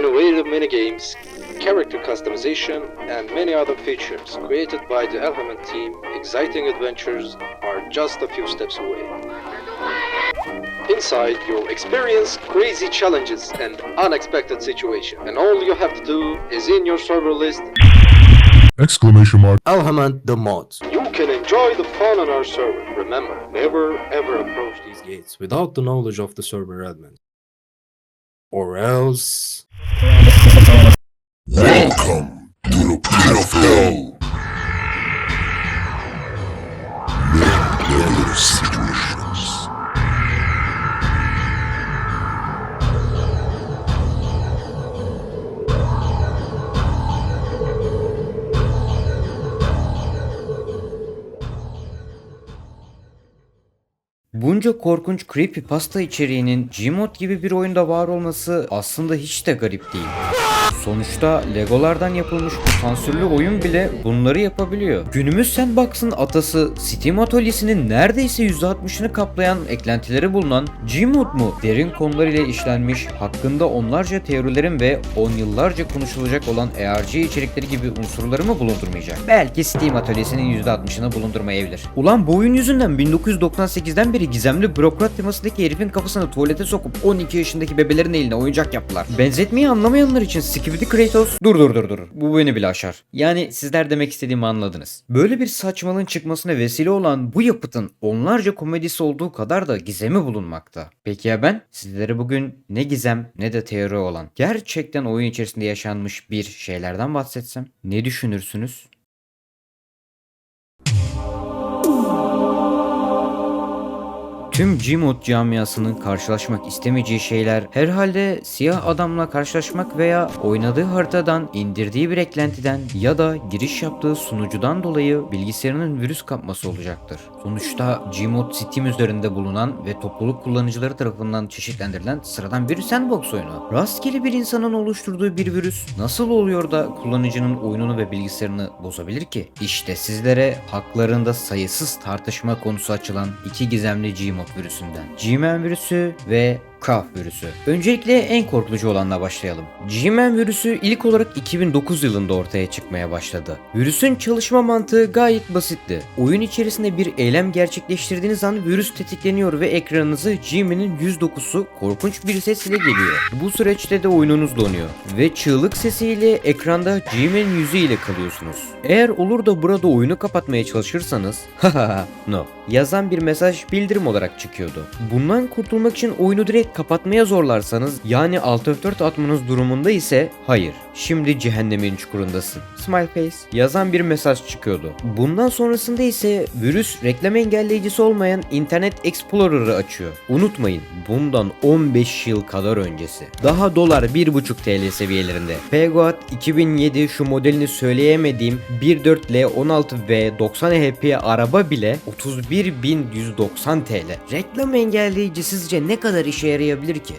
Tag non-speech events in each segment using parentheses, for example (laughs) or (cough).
innovative minigames, character customization, and many other features created by the Alphabet team, exciting adventures are just a few steps away. Inside, you'll experience crazy challenges and unexpected situations, and all you have to do is in your server list, Exclamation mark. Alhamant the mods. you can enjoy the fun on our server. Remember, never ever approach these Gates without the knowledge of the server admin. Or else... Welcome korkunç creepypasta içeriğinin Gmod gibi bir oyunda var olması aslında hiç de garip değil. Sonuçta Legolardan yapılmış bu sansürlü oyun bile bunları yapabiliyor. Günümüz Sandbox'ın atası Steam atölyesinin neredeyse %60'ını kaplayan eklentileri bulunan Gmod mu? Derin konular ile işlenmiş, hakkında onlarca teorilerin ve on yıllarca konuşulacak olan ARG içerikleri gibi unsurları mı bulundurmayacak? Belki Steam atölyesinin %60'ını bulundurmayabilir. Ulan bu oyun yüzünden 1998'den beri gizemli bürokrat temasındaki herifin kafasını tuvalete sokup 12 yaşındaki bebelerin eline oyuncak yaptılar. Benzetmeyi anlamayanlar için Skibidi Kratos dur dur dur dur bu beni bile aşar. Yani sizler demek istediğimi anladınız. Böyle bir saçmalığın çıkmasına vesile olan bu yapıtın onlarca komedisi olduğu kadar da gizemi bulunmakta. Peki ya ben? Sizlere bugün ne gizem ne de teori olan gerçekten oyun içerisinde yaşanmış bir şeylerden bahsetsem ne düşünürsünüz? Tüm Gmod camiasının karşılaşmak istemeyeceği şeyler herhalde siyah adamla karşılaşmak veya oynadığı haritadan indirdiği bir eklentiden ya da giriş yaptığı sunucudan dolayı bilgisayarının virüs kapması olacaktır. Sonuçta Gmod Steam üzerinde bulunan ve topluluk kullanıcıları tarafından çeşitlendirilen sıradan bir sandbox oyunu. Rastgele bir insanın oluşturduğu bir virüs nasıl oluyor da kullanıcının oyununu ve bilgisayarını bozabilir ki? İşte sizlere haklarında sayısız tartışma konusu açılan iki gizemli Gmod virüsünden. Gman virüsü ve Craft virüsü. Öncelikle en korkutucu olanla başlayalım. G-Man virüsü ilk olarak 2009 yılında ortaya çıkmaya başladı. Virüsün çalışma mantığı gayet basitti. Oyun içerisinde bir eylem gerçekleştirdiğiniz an virüs tetikleniyor ve ekranınızı G-Man'in %9'su korkunç bir ses ile geliyor. Bu süreçte de oyununuz donuyor ve çığlık sesiyle ekranda G-Man'in yüzü ile kalıyorsunuz. Eğer olur da burada oyunu kapatmaya çalışırsanız hahaha (laughs) no yazan bir mesaj bildirim olarak çıkıyordu. Bundan kurtulmak için oyunu direkt kapatmaya zorlarsanız yani Alt F4 atmanız durumunda ise hayır. Şimdi cehennemin çukurundasın. Smile face yazan bir mesaj çıkıyordu. Bundan sonrasında ise virüs reklam engelleyicisi olmayan Internet Explorer'ı açıyor. Unutmayın bundan 15 yıl kadar öncesi. Daha dolar 1.5 TL seviyelerinde. Pegoat 2007 şu modelini söyleyemediğim 1.4L 16V 90 HP araba bile 31.190 TL. Reklam engelleyici sizce ne kadar işe yarayabilir ki?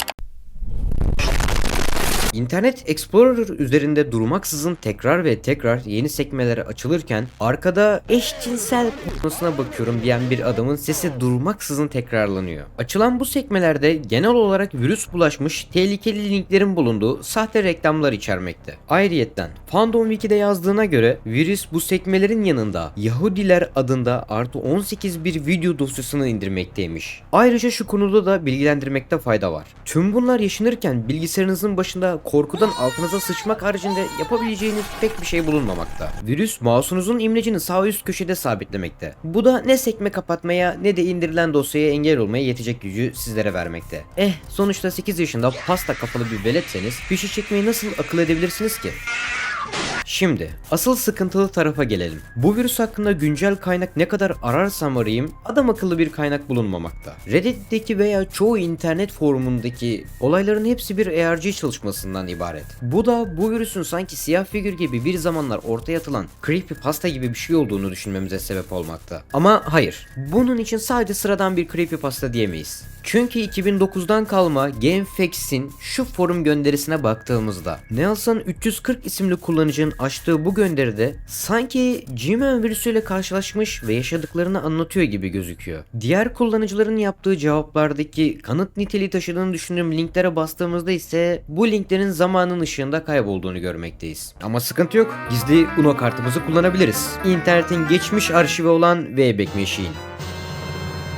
İnternet Explorer üzerinde durmaksızın tekrar ve tekrar yeni sekmelere açılırken arkada eşcinsel konusuna bakıyorum diyen bir adamın sesi durmaksızın tekrarlanıyor. Açılan bu sekmelerde genel olarak virüs bulaşmış tehlikeli linklerin bulunduğu sahte reklamlar içermekte. Ayrıyetten Fandom Wiki'de yazdığına göre virüs bu sekmelerin yanında Yahudiler adında artı 18 bir video dosyasını indirmekteymiş. Ayrıca şu konuda da bilgilendirmekte fayda var. Tüm bunlar yaşanırken bilgisayarınızın başında korkudan altınıza sıçmak haricinde yapabileceğiniz pek bir şey bulunmamakta. Virüs mouse'unuzun imlecini sağ üst köşede sabitlemekte. Bu da ne sekme kapatmaya ne de indirilen dosyaya engel olmaya yetecek gücü sizlere vermekte. Eh sonuçta 8 yaşında pasta kafalı bir veletseniz fişi çekmeyi nasıl akıl edebilirsiniz ki? Şimdi asıl sıkıntılı tarafa gelelim. Bu virüs hakkında güncel kaynak ne kadar ararsam arayayım adam akıllı bir kaynak bulunmamakta. Reddit'teki veya çoğu internet forumundaki olayların hepsi bir ARG çalışmasından ibaret. Bu da bu virüsün sanki siyah figür gibi bir zamanlar ortaya atılan creepypasta gibi bir şey olduğunu düşünmemize sebep olmakta. Ama hayır. Bunun için sadece sıradan bir creepypasta diyemeyiz. Çünkü 2009'dan kalma GameFAQs'in şu forum gönderisine baktığımızda Nelson 340 isimli kullanıcının açtığı bu gönderide sanki Gmail virüsüyle karşılaşmış ve yaşadıklarını anlatıyor gibi gözüküyor. Diğer kullanıcıların yaptığı cevaplardaki kanıt niteliği taşıdığını düşündüğüm linklere bastığımızda ise bu linklerin zamanın ışığında kaybolduğunu görmekteyiz. Ama sıkıntı yok. Gizli UNO kartımızı kullanabiliriz. İnternetin geçmiş arşivi olan Wayback Machine.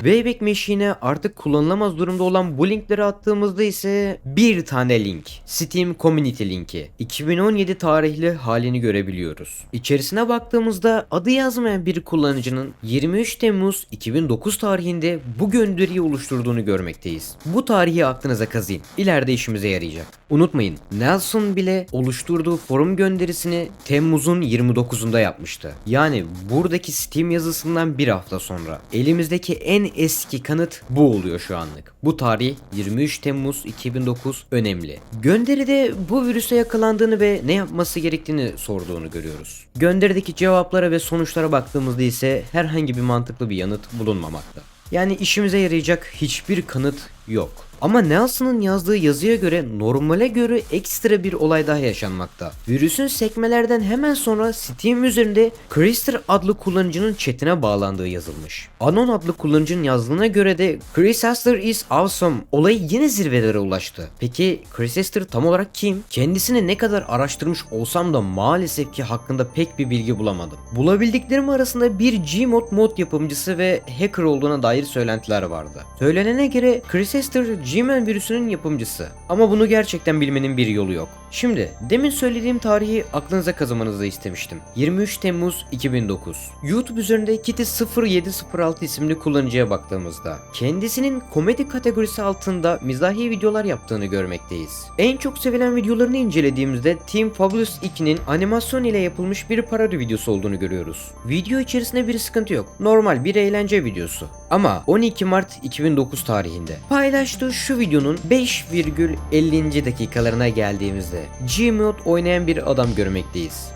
Wayback Machine'e artık kullanılamaz durumda olan bu linkleri attığımızda ise bir tane link. Steam Community linki. 2017 tarihli halini görebiliyoruz. İçerisine baktığımızda adı yazmayan bir kullanıcının 23 Temmuz 2009 tarihinde bu gönderiyi oluşturduğunu görmekteyiz. Bu tarihi aklınıza kazıyın. İleride işimize yarayacak. Unutmayın Nelson bile oluşturduğu forum gönderisini Temmuz'un 29'unda yapmıştı. Yani buradaki Steam yazısından bir hafta sonra. Elimizdeki en eski kanıt bu oluyor şu anlık. Bu tarih 23 Temmuz 2009 önemli. Gönderide bu virüse yakalandığını ve ne yapması gerektiğini sorduğunu görüyoruz. Gönderideki cevaplara ve sonuçlara baktığımızda ise herhangi bir mantıklı bir yanıt bulunmamakta. Yani işimize yarayacak hiçbir kanıt yok. Ama Nelson'ın yazdığı yazıya göre normale göre ekstra bir olay daha yaşanmakta. Virüsün sekmelerden hemen sonra Steam üzerinde Krister adlı kullanıcının chatine bağlandığı yazılmış. Anon adlı kullanıcının yazdığına göre de Chris Hester is awesome olayı yine zirvelere ulaştı. Peki Chris Hester tam olarak kim? Kendisini ne kadar araştırmış olsam da maalesef ki hakkında pek bir bilgi bulamadım. Bulabildiklerim arasında bir Gmod mod yapımcısı ve hacker olduğuna dair söylentiler vardı. Söylenene göre Chris Hester Gmail virüsünün yapımcısı. Ama bunu gerçekten bilmenin bir yolu yok. Şimdi demin söylediğim tarihi aklınıza kazımanızı istemiştim. 23 Temmuz 2009. YouTube üzerinde Kitty0706 isimli kullanıcıya baktığımızda kendisinin komedi kategorisi altında mizahi videolar yaptığını görmekteyiz. En çok sevilen videolarını incelediğimizde Team Fabulous 2'nin animasyon ile yapılmış bir parodi videosu olduğunu görüyoruz. Video içerisinde bir sıkıntı yok. Normal bir eğlence videosu. Ama 12 Mart 2009 tarihinde paylaştığı şu videonun 5,50. dakikalarına geldiğimizde Gmod oynayan bir adam görmekteyiz.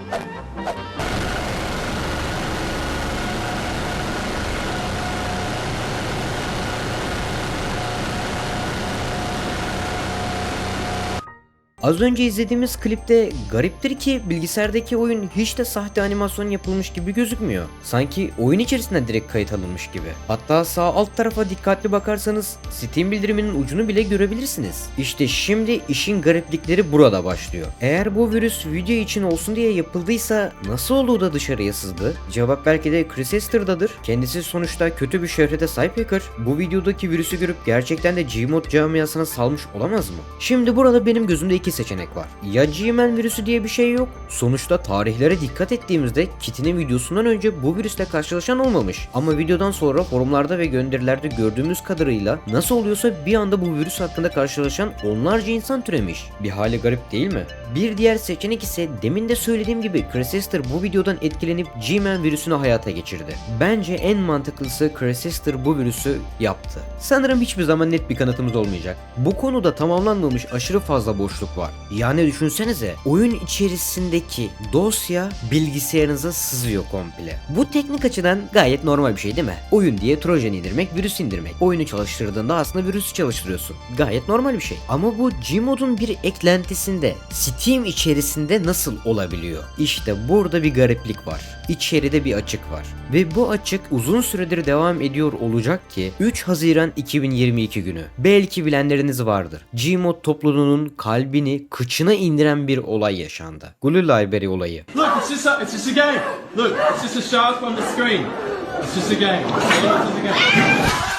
Az önce izlediğimiz klipte gariptir ki bilgisayardaki oyun hiç de sahte animasyon yapılmış gibi gözükmüyor. Sanki oyun içerisinden direkt kayıt alınmış gibi. Hatta sağ alt tarafa dikkatli bakarsanız Steam bildiriminin ucunu bile görebilirsiniz. İşte şimdi işin gariplikleri burada başlıyor. Eğer bu virüs video için olsun diye yapıldıysa nasıl olduğu da dışarıya sızdı? Cevap belki de Chris Hester'dadır. Kendisi sonuçta kötü bir şöhrete sahip hacker. Bu videodaki virüsü görüp gerçekten de Gmod camiasına salmış olamaz mı? Şimdi burada benim gözümde iki seçenek var. Ya Gmail virüsü diye bir şey yok. Sonuçta tarihlere dikkat ettiğimizde Kitty'nin videosundan önce bu virüsle karşılaşan olmamış. Ama videodan sonra forumlarda ve gönderilerde gördüğümüz kadarıyla nasıl oluyorsa bir anda bu virüs hakkında karşılaşan onlarca insan türemiş. Bir hali garip değil mi? Bir diğer seçenek ise demin de söylediğim gibi Chris bu videodan etkilenip Gmail virüsünü hayata geçirdi. Bence en mantıklısı Chris bu virüsü yaptı. Sanırım hiçbir zaman net bir kanıtımız olmayacak. Bu konuda tamamlanmamış aşırı fazla boşluk var. Yani düşünsenize oyun içerisindeki dosya bilgisayarınıza sızıyor komple. Bu teknik açıdan gayet normal bir şey değil mi? Oyun diye trojan indirmek, virüs indirmek. Oyunu çalıştırdığında aslında virüsü çalıştırıyorsun. Gayet normal bir şey. Ama bu Gmod'un bir eklentisinde Steam içerisinde nasıl olabiliyor? İşte burada bir gariplik var. İçeride bir açık var. Ve bu açık uzun süredir devam ediyor olacak ki 3 Haziran 2022 günü. Belki bilenleriniz vardır. Gmod topluluğunun kalbini kıçına indiren bir olay yaşandı. Glue Library olayı. Look, it's just a, it's just a game. Look, it's just a shark on the screen. It's just a game. It's just a game.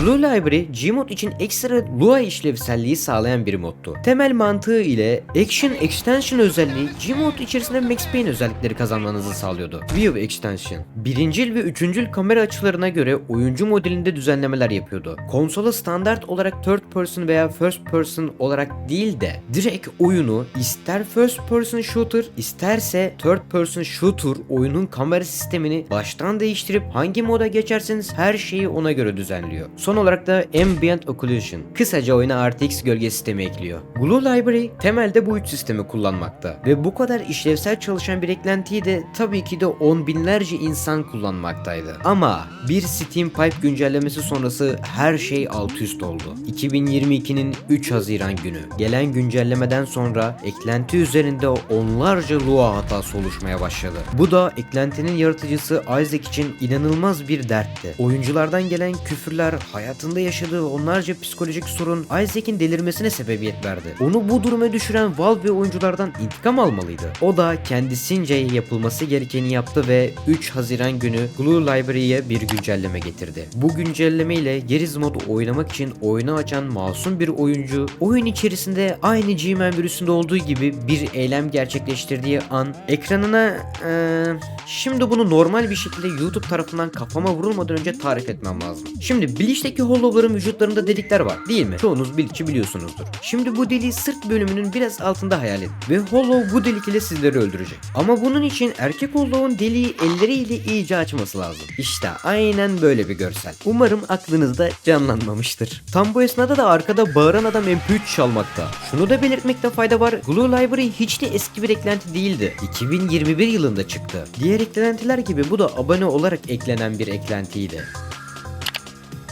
Glue Library, Gmod için ekstra Lua işlevselliği sağlayan bir moddu. Temel mantığı ile Action Extension özelliği Gmod içerisinde Max Payne özellikleri kazanmanızı sağlıyordu. View Extension, birincil ve üçüncül kamera açılarına göre oyuncu modelinde düzenlemeler yapıyordu. Konsola standart olarak third person veya first person olarak değil de direkt oyunu ister first person shooter isterse third person shooter oyunun kamera sistemini baştan değiştirip hangi moda geçerseniz her şeyi ona göre düzenliyor. Son olarak da Ambient Occlusion, kısaca oyuna RTX gölge sistemi ekliyor. Glue Library temelde bu üç sistemi kullanmakta ve bu kadar işlevsel çalışan bir eklentiyi de tabii ki de on binlerce insan kullanmaktaydı. Ama bir Steam Pipe güncellemesi sonrası her şey alt üst oldu. 2022'nin 3 Haziran günü gelen güncellemeden sonra eklenti üzerinde onlarca Lua hatası oluşmaya başladı. Bu da eklentinin yaratıcısı Isaac için inanılmaz bir dertti. Oyunculardan gelen küfürler, hayatında yaşadığı onlarca psikolojik sorun Isaac'in delirmesine sebebiyet verdi. Onu bu duruma düşüren Valve ve oyunculardan intikam almalıydı. O da kendisince yapılması gerekeni yaptı ve 3 Haziran günü Glue Library'ye bir güncelleme getirdi. Bu güncelleme ile Geriz modu oynamak için oyunu açan masum bir oyuncu oyun içerisinde aynı G-Man virüsünde olduğu gibi bir eylem gerçekleştirdiği an ekranına eee, şimdi bunu normal bir şekilde YouTube tarafından kafama vurulmadan önce tarif etmem lazım. Şimdi Bleach'teki Hollow'ların vücutlarında delikler var değil mi? Çoğunuz Bleach'i biliyorsunuzdur. Şimdi bu deliği sırt bölümünün biraz altında hayal edin ve Hollow bu delik ile sizleri öldürecek. Ama bunun için erkek Hollow'un deliği elleriyle iyice açması lazım. İşte aynen böyle bir görsel. Umarım aklınızda canlanmamıştır. Tam bu esnada da arkada bağıran adam MP3 çalmakta. Şunu da belirtmekte fayda var. Glue Library hiç de eski bir eklenti değildi. 2021 yılında çıktı. Diğer eklentiler gibi bu da abone olarak eklenen bir eklentiydi.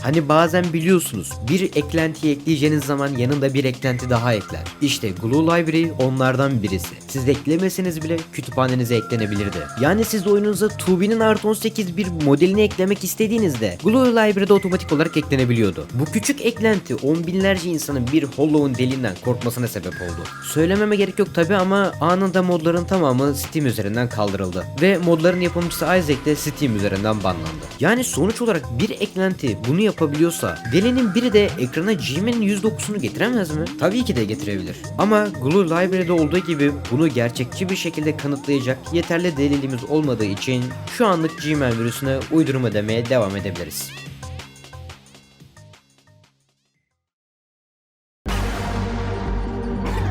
Hani bazen biliyorsunuz bir eklenti ekleyeceğiniz zaman yanında bir eklenti daha ekler. İşte Glue Library onlardan birisi. Siz eklemeseniz bile kütüphanenize eklenebilirdi. Yani siz oyununuza Tubi'nin artı 18 bir modelini eklemek istediğinizde Glue Library'de otomatik olarak eklenebiliyordu. Bu küçük eklenti on binlerce insanın bir Hollow'un deliğinden korkmasına sebep oldu. Söylememe gerek yok tabi ama anında modların tamamı Steam üzerinden kaldırıldı. Ve modların yapımcısı Isaac de Steam üzerinden banlandı. Yani sonuç olarak bir eklenti bunu yapabiliyorsa delinin biri de ekrana G'min %9'unu getiremez mi? Tabii ki de getirebilir. Ama Glue Library'de olduğu gibi bunu gerçekçi bir şekilde kanıtlayacak yeterli delilimiz olmadığı için şu anlık Gmail virüsüne uydurma demeye devam edebiliriz.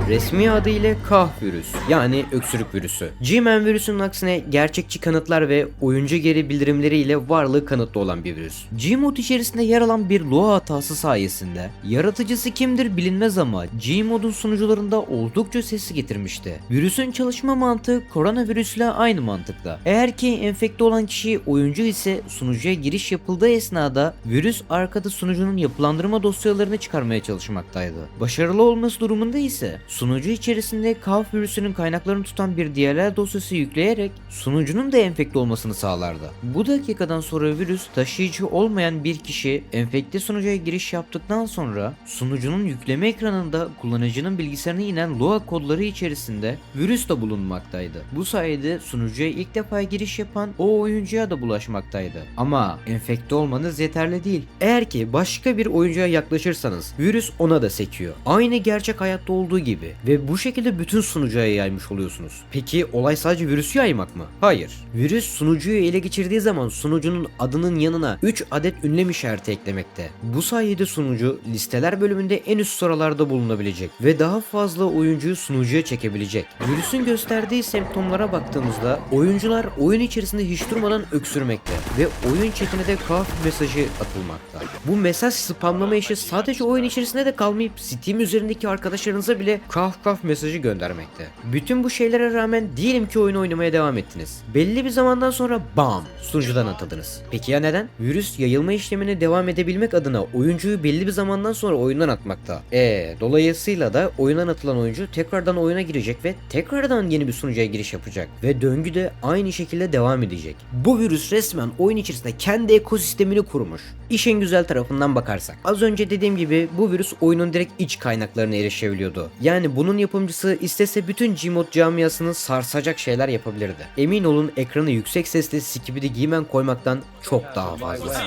Resmi adıyla KAH virüs yani öksürük virüsü. G-Man virüsünün aksine gerçekçi kanıtlar ve oyuncu geri bildirimleriyle varlığı kanıtlı olan bir virüs. Gmod içerisinde yer alan bir Lua hatası sayesinde yaratıcısı kimdir bilinmez ama Gmod'un sunucularında oldukça sesi getirmişti. Virüsün çalışma mantığı koronavirüsle aynı mantıkla. Eğer ki enfekte olan kişi oyuncu ise sunucuya giriş yapıldığı esnada virüs arkada sunucunun yapılandırma dosyalarını çıkarmaya çalışmaktaydı. Başarılı olması durumunda ise sunucu içerisinde KAF virüsünün kaynaklarını tutan bir DLL dosyası yükleyerek sunucunun da enfekte olmasını sağlardı. Bu dakikadan sonra virüs taşıyıcı olmayan bir kişi enfekte sunucuya giriş yaptıktan sonra sunucunun yükleme ekranında kullanıcının bilgisayarına inen Lua kodları içerisinde virüs de bulunmaktaydı. Bu sayede sunucuya ilk defa giriş yapan o oyuncuya da bulaşmaktaydı. Ama enfekte olmanız yeterli değil. Eğer ki başka bir oyuncuya yaklaşırsanız virüs ona da sekiyor. Aynı gerçek hayatta olduğu gibi ve bu şekilde bütün sunucuya yaymış oluyorsunuz. Peki olay sadece virüsü yaymak mı? Hayır. Virüs sunucuyu ele geçirdiği zaman sunucunun adının yanına 3 adet ünlem işareti eklemekte. Bu sayede sunucu listeler bölümünde en üst sıralarda bulunabilecek ve daha fazla oyuncuyu sunucuya çekebilecek. Virüsün gösterdiği semptomlara baktığımızda oyuncular oyun içerisinde hiç durmadan öksürmekte ve oyun chatine de kaf mesajı atılmakta. Bu mesaj spamlama işi sadece oyun içerisinde de kalmayıp Steam üzerindeki arkadaşlarınıza bile kaf kaf mesajı göndermekte. Bütün bu şeylere rağmen diyelim ki oyunu oynamaya devam ettiniz. Belli bir zamandan sonra bam sunucudan atıldınız. Peki ya neden? Virüs yayılma işlemine devam edebilmek adına oyuncuyu belli bir zamandan sonra oyundan atmakta. E dolayısıyla da oyundan atılan oyuncu tekrardan oyuna girecek ve tekrardan yeni bir sunucuya giriş yapacak ve döngü de aynı şekilde devam edecek. Bu virüs resmen oyun içerisinde kendi ekosistemini kurmuş. İşin güzel tarafından bakarsak. Az önce dediğim gibi bu virüs oyunun direkt iç kaynaklarına erişebiliyordu. Yani bunun yapımcısı istese bütün Gmod camiasını sarsacak şeyler yapabilirdi. Emin olun ekranı yüksek sesle Skibidi Giymen koymaktan çok daha fazla.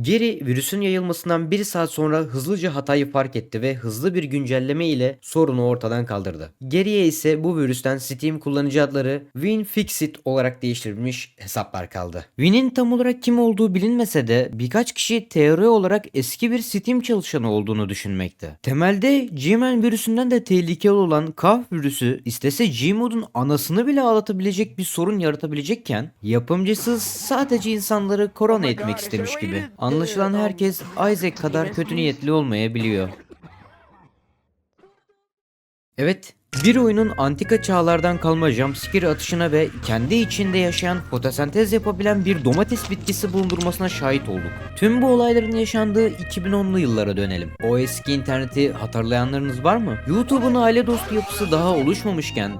Geri virüsün yayılmasından bir saat sonra hızlıca hatayı fark etti ve hızlı bir güncelleme ile sorunu ortadan kaldırdı. Geriye ise bu virüsten Steam kullanıcı adları WinFixit olarak değiştirilmiş hesaplar kaldı. Win'in tam olarak kim olduğu bilinmese de birkaç kişi teori olarak eski bir Steam çalışanı olduğunu düşünmekte. Temelde Gmail virüsünden de tehlikeli olan KAF virüsü istese Gmod'un anasını bile ağlatabilecek bir sorun yaratabilecekken yapımcısı sadece insanları korona etmek istemiş gibi. Anlaşılan herkes Isaac kadar kötü niyetli olmayabiliyor. Evet, bir oyunun antika çağlardan kalma jumpscare atışına ve kendi içinde yaşayan fotosentez yapabilen bir domates bitkisi bulundurmasına şahit olduk. Tüm bu olayların yaşandığı 2010'lu yıllara dönelim. O eski interneti hatırlayanlarınız var mı? YouTube'un aile dostu yapısı daha oluşmamışken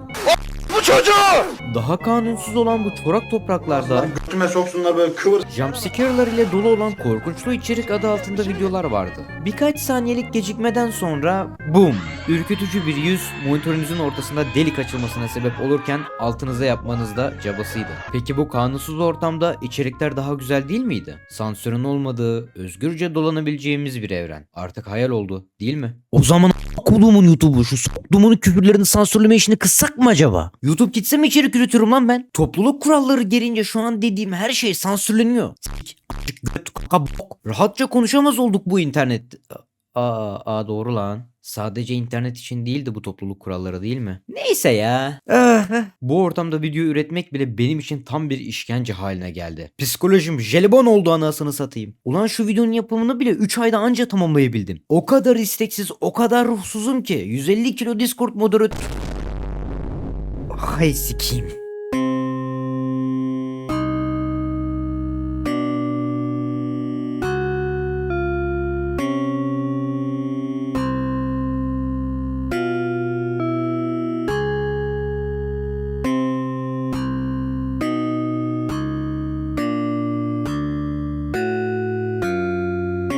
çocuğu! Daha kanunsuz olan bu çorak topraklarda Götüme soksunlar böyle kıvır. Jumpscare'lar ile dolu olan korkunçlu içerik adı altında videolar vardı. Birkaç saniyelik gecikmeden sonra boom! Ürkütücü bir yüz monitörünüzün ortasında delik açılmasına sebep olurken altınıza yapmanız da cabasıydı. Peki bu kanunsuz ortamda içerikler daha güzel değil miydi? Sansürün olmadığı, özgürce dolanabileceğimiz bir evren. Artık hayal oldu, değil mi? O zaman kolumun YouTube'u şu soktuğumun küfürlerini sansürleme işini kıssak mı acaba? YouTube gitse mi içerik üretiyorum lan ben? Topluluk kuralları gelince şu an dediğim her şey sansürleniyor. Rahatça konuşamaz olduk bu internet. Aa, aa doğru lan. Sadece internet için değildi bu topluluk kuralları değil mi? Neyse ya. bu ortamda video üretmek bile benim için tam bir işkence haline geldi. Psikolojim jelibon oldu anasını satayım. Ulan şu videonun yapımını bile 3 ayda anca tamamlayabildim. O kadar isteksiz, o kadar ruhsuzum ki 150 kilo Discord moderatör... Hay sikiyim.